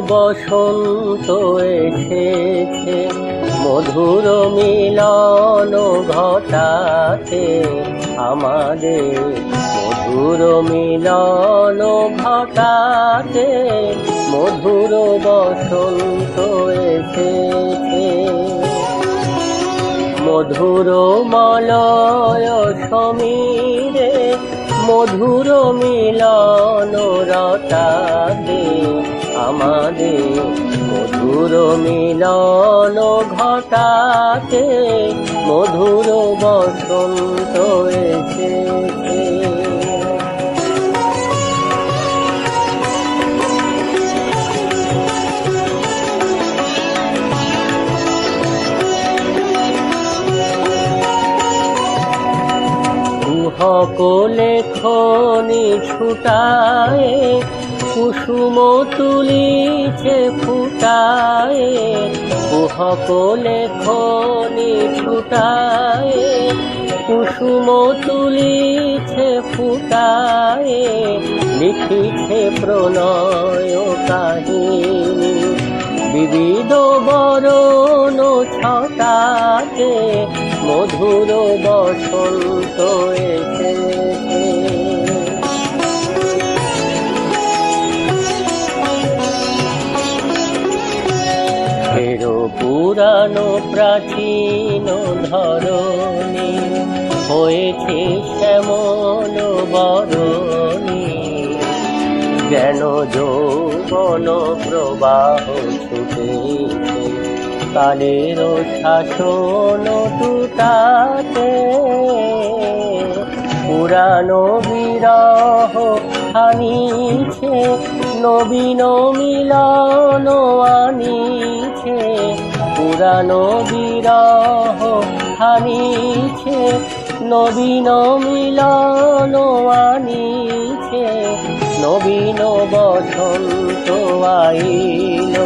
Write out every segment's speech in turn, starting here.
বসন্ত এসেছে, মধুর মিলন ঘটাতে আমাদের। মধুর মিলন ঘটাতে মধুর বসন্ত এসেছে। মধুর মলয় সমীরে মধুর মিলন রটাতে আমাদের মধুর মিলন ঘটাতে মধুর বসন্ত এসেছে। কোলে খনি ছুটায় কুসুম তুলিছে ফুটায় কোলে খনি ছুটায় কুসুম তুলিছে ফুটায়, লিখিছে প্রণয় কাহিনী। বিবিধ বরণ ছটাতে মধুর বসন্ত এসেছে। ফেরো পুরানো প্রাচীন ধরণী, হয়েছে শ্যামল বরণী। যেন যৌবন প্রবাহ ছুটেছে, কালের শাসন টুটাতে। পুরানো বিরহ আনিছে নবীন মিলন আনিছে পুরানো বিরহ আনিছে নবীন মিলন আনিছে নবীন বসন্ত আইল।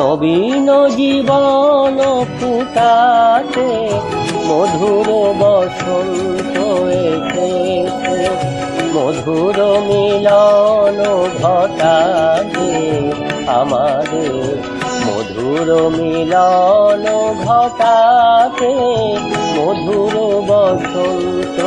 নবীন জীবন ফুটাতে মধুর বসন্ত মধুর মিলন ঘটাতে আমাদের মধুর মিলন ঘটাতে মধুর বসন্ত